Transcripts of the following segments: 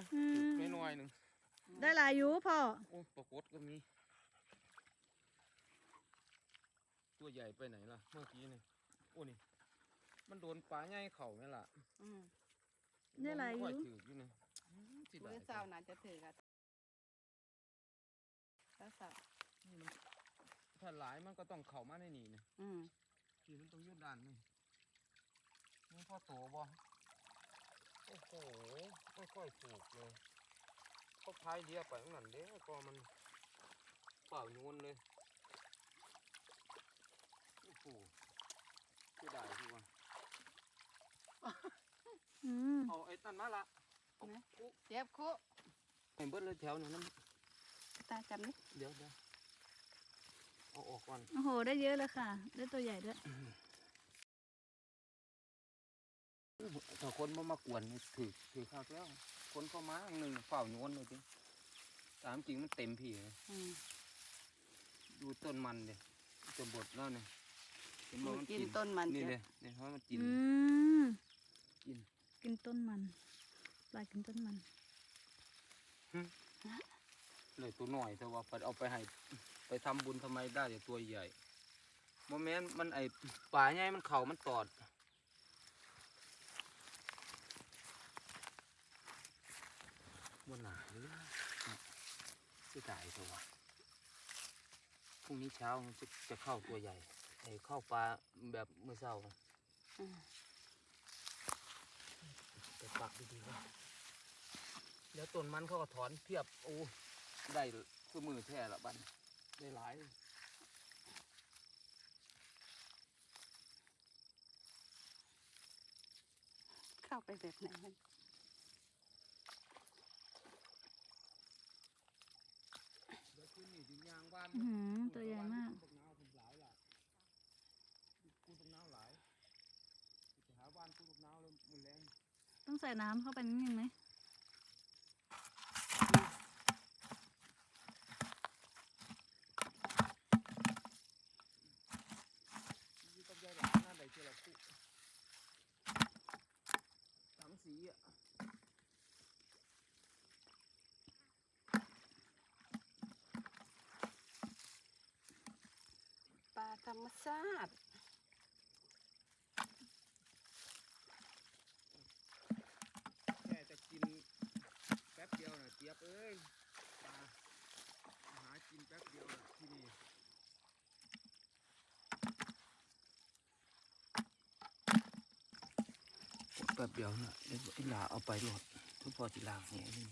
ยอืมไม่น้อยๆหนึ่งได้หลายอยู่พ่อ โอ้ปรากฏก็มี ตัวใหญ่ไปไหนล่ะ เมื่อกี้นี่โอ้นี่ มันโดนปลาใหญ่เข่าไหมล่ะอืมได้หลายอยู่ มันค่ถือกอยู่นี่อืมสิได้มื้อเช้าน่าจะถือกันแล้วสับนี่มันถ้าหลายมันก็ต้องเข่ามาในนี่นะอืมคือมันต้องอยืดดันนี่มันพอโตบ่ โอ้โหค่อยๆผูกเลยก็พายเดียวไปข้างนั้นเด้ก็มันเปล่าโยนเลยโอ้โหเสียดายที่ว่าอืมเอาไอ้ตันมาละเอาคุเจ็บคุให้เบิดเลยแถวนี้น้ตาจำนี่ำเดี๋ยวเดี๋ยวเอาออกก่อนโอ้โห ได้เยอะเลยค่ะ ได้ตัวใหญ่ด้วย ถ้าคนมามากวนนี่ถือถือข้าวแล้ว คนเข้ามาอันหนึ่งเปล่าโยนเลยจริงตามจริงมันเต็มพี่เลยอืมดูต้นมันเดยจะบดแล้วเนี่ยเห็นบ่มันกินต้นมันนี่เจ็เลบยเนี่ยเพราะมันกินอืมกิน กินต้นมันปลากินต้นมันเลยตัวหน่อยแต่ว่าไปเอาไปให้ไปทำบุญทำไมได้แต่ตัวใหญ่โมเมนต์มันไอป่าใหญ่มันเข่ามันตอด มันหนาเลยจะตายตัวพรุ่งนี้เช้ามันจะจะเข้าตัวใหญ่ไอเข้าปลาแบบเมื่อเช้าอืมไปปักดีๆว่าเดี๋ยวต้นมันเขาก็ถอนเพียบโอ้ได้คือมือแท้ละบัดนได้หลายเข้าไปแบบไหนมัน เดี๋ยว คืนนี้ถึงยางบ้านอื้อหือตัวใหญ่มาก คุณบักนาวคุณหลายล่ะคุณบักนาวหลายไปหาบ้านคุณบักนาวเลยมือแรงต้องใส่น้ำเข้าไปนิดนึงไหม อยู่กับยายหลานน่าได้เจอละคู่สามสีอะ ปลาธ รรมชาติแค่จะกินแป๊บเดียวน่ะเจี๊ยบเอ้ยปลาหากินแป๊บเดียวน่ะที่นี่แป๊บเดียวน่ะเดี๋ยวไอ้หลาเอาไปหลดทุกพอสิลางเนี่ยนี่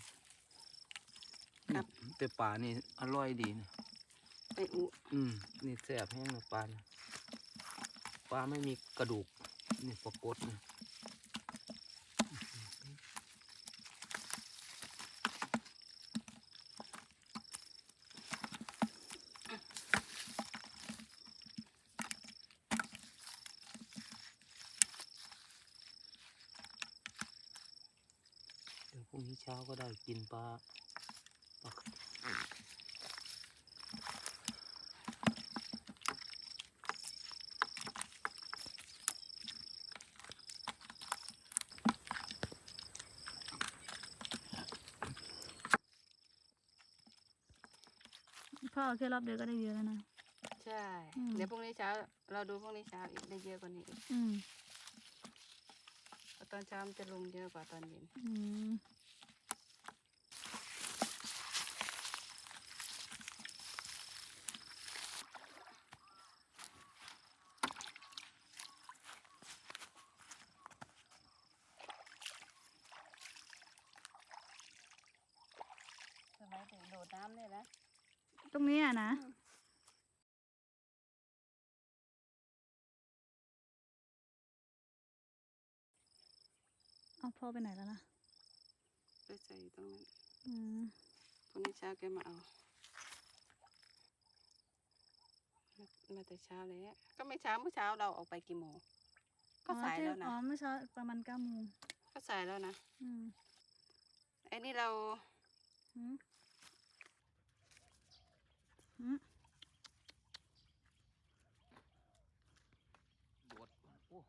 ครับแต่ปลานี่อร่อยดีนะ ไปอุอืมนี่แซ่บแห้งนะปลานะปลาไม่มีกระดูก นี่ปลากดนะเดี๋ยวพรุ่งนี้เช้าก็ได้กินปลาปลา พ่อเอาแค่รอบเดียวก็ได้เยอะแล้วนะ ใช่ อืม เดี๋ยวพรุ่งนี้เช้า เราดูพรุ่งนี้เช้าอีกได้เยอะกว่านี้อีกอืม เพราะตอนเช้ามันจะลงเยอะกว่าตอนเย็นอืมสบายถึงโดดน้ำเลยนะ ตรงนี้อะนะเอาพ่อไปไหนแล้วล่ะ ไปใส่ตรงนั้นอืมพรุ่งนี้เช้าแกมาเอา มามาแต่เช้าเลยอะก็ไม่เช้าเมื่อเช้าเราออกไปกี่โมง ก็สายแล้วนะ อ๋อเมื่อเช้าประมาณเก้าโมง ก็สายแล้วนะ อืมไอ้นี่เราหืมหืม บดโอ้เ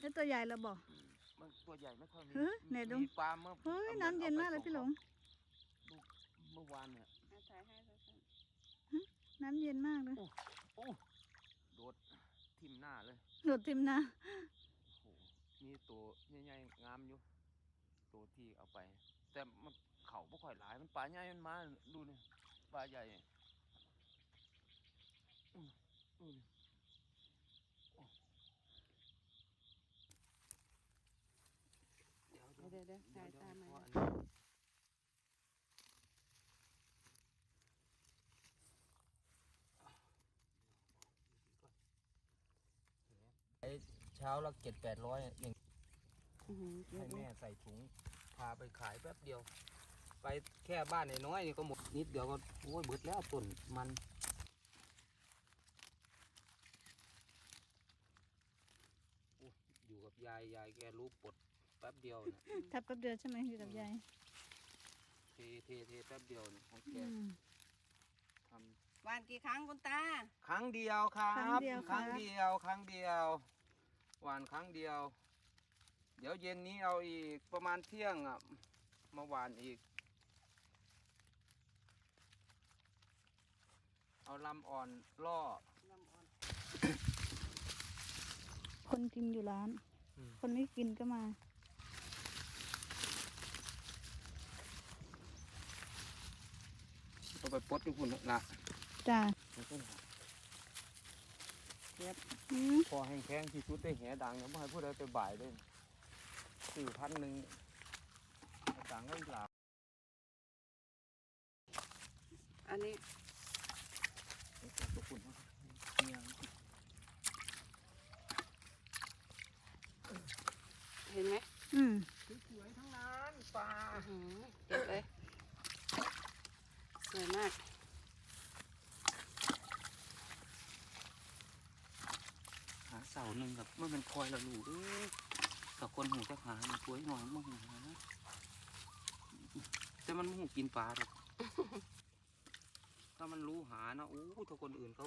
นี่ยได้ตัวใหญ่แล้วบอกอืมมันตัวใหญ่ไม่ค่อยมีเฮ้ยไหนดูมีปลาเมื่อเฮ้ยอาน้ำเย็นมากเลยพี่หลงเมื่อวานเนี่ยเอาถ่ายให้สั้นน้ำเย็นมากเลยโอ้โดดทิ่มหน้าเลยหลุดทิมนะโอ้โหมีตัวใหญ่ๆงามอยู่ตัวที่เอาไป แต่มันเขาไม่ค่อยหลายมันปลาใหญ่มันมาดูนี่ปลาใหญ่อืมอืมโอ้เดี๋ยวๆเดี๋ยวเดี๋ยวถ่ายตามมาขออันนี้ไอ้เช้าละเจ็ดแปดร้อยอย่างอื้อหือเดี๋ยให้วดูแม่ใส่ถุงพาไปขายแป๊บเดียว ไปแค่บ้านน้อยๆนี่ก็หมดนิดเดียวก็โอ้ยเบิดแล้วต้นมันโอ้ยอยู่กับยายยายแกรู้ปลด แป๊บเดียวนะทับกับเดือใช่ไหมอยู่กับยายเทเทเทแป๊บเดียวนะของแกอืมทวานกี่ครั้งคุณตาำครั้งเดียวครับครั้งเดียวครั้งเดียวครั้งเดียวหวานครั้งเดียว เดี๋ยวเย็นนี้เอาอีกประมาณเที่ยงอะมาหวานอีก เอาลำอ่อนล่อลำอ่อนคนกินอยู่ร้าน อืม คนไม่กินก็มา เอาไปปลดทุกคนละจ้าเก็บอืมพอแห้งแข็งที่สุดได้แหดังเนี่ยไม่ให้ผู้ใดไปบ่ายเลยสี่พันหนึ่งดังก็หลาบอันนี้ทุกคนเนี่ยเห็นไหมอืมสวยทั้งนั้นปลาอื้อหือเก็บเลยสวยมากหาเสาหนึ่งแบบเมื่อมันคอยเราอยู่เอ้ยกับคนหูจะหามันสวยหน่อยมันหูหาแต่มันหูกินปลาหรอกถ้ามันรู้หานะโอ้ถ้าคนอื่นเขา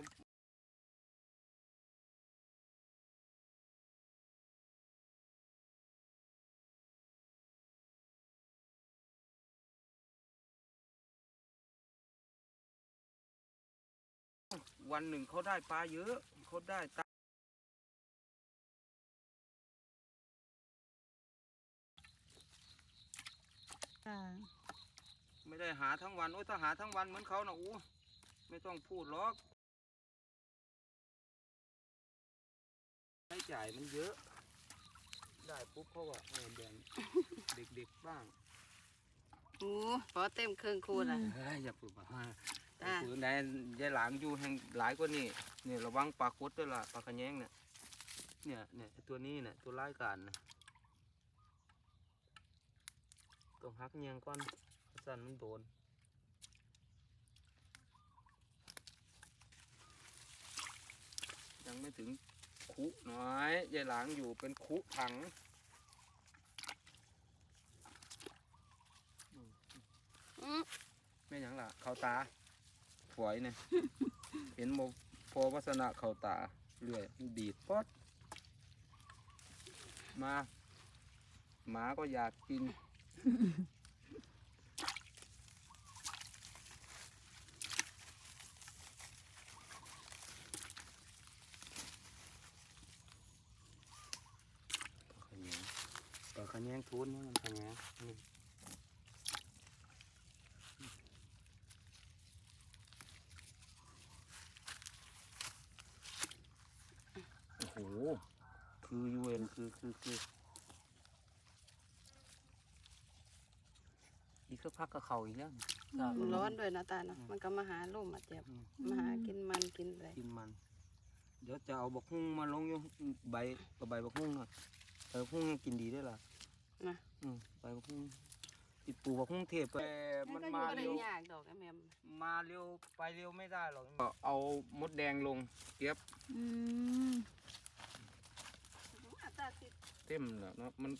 วันหนึ่งเขาได้ปลาเยอะเขาได้ตาจ้าไม่ได้หาทั้งวัน โอ้ยถ้าหาทั้งวันเหมือนเขานะอู้ไม่ต้องพูดหรอกใช้จ่ายมันเยอะ ได้ปุ๊บเขาว่าเออแบ่ง เด็กๆบ้าง โอ้พอเต็มเครื่องคูณอะเฮ้ยอย่าพูดมา จ้าคือในยายหลางอยู่แห่งหลายกว่านี่เนี่ยระวังปลาคดด้วยล่ะปลากระแยงเนี่ยเนี่ยเนี่ยไอ้ตัวนี้เนี่ยตัวร้ายกาจนะต้องหักเงียงก่อนสั่นมันโดนยังไม่ถึงคุน้อยยายหลางอยู่เป็นคุถังอืมแม่หยังล่ะเขาตา ฝอยเนี่ย เห็นโมพอวัสนะเขาตาเรื่อยมันดีดป๊อดมาหมาก็อยากกิน ปลาขะแยงปลาขะแยงทุนนี่มันขะแยงนี่โอ้โห คือยูเอ็น คือคือคืออีกสักพักก็เข่าอีกแล้วอืมร้อนด้วยนะตาเนาะมันก็มาหาลูกมาเจ็บอืมมาหากินมันกินอะไรกินมัน เดี๋ยวจะเอาบักฮุ้งมาลงอยู่ใบกับใบบักฮุ้งหน่อยใบบักฮุ้งกินดีได้อล่ะนะอืมใบบักฮุ้งติดปลูกบักฮุ้งเทพไปมันมาก็ได้เร็วยากดอกไอ้แมมมาเร็วไปเร็วไม่ได้หรอกเอามดแดงลงเก็บอืมตาติด เต็มแล้วเนาะมัน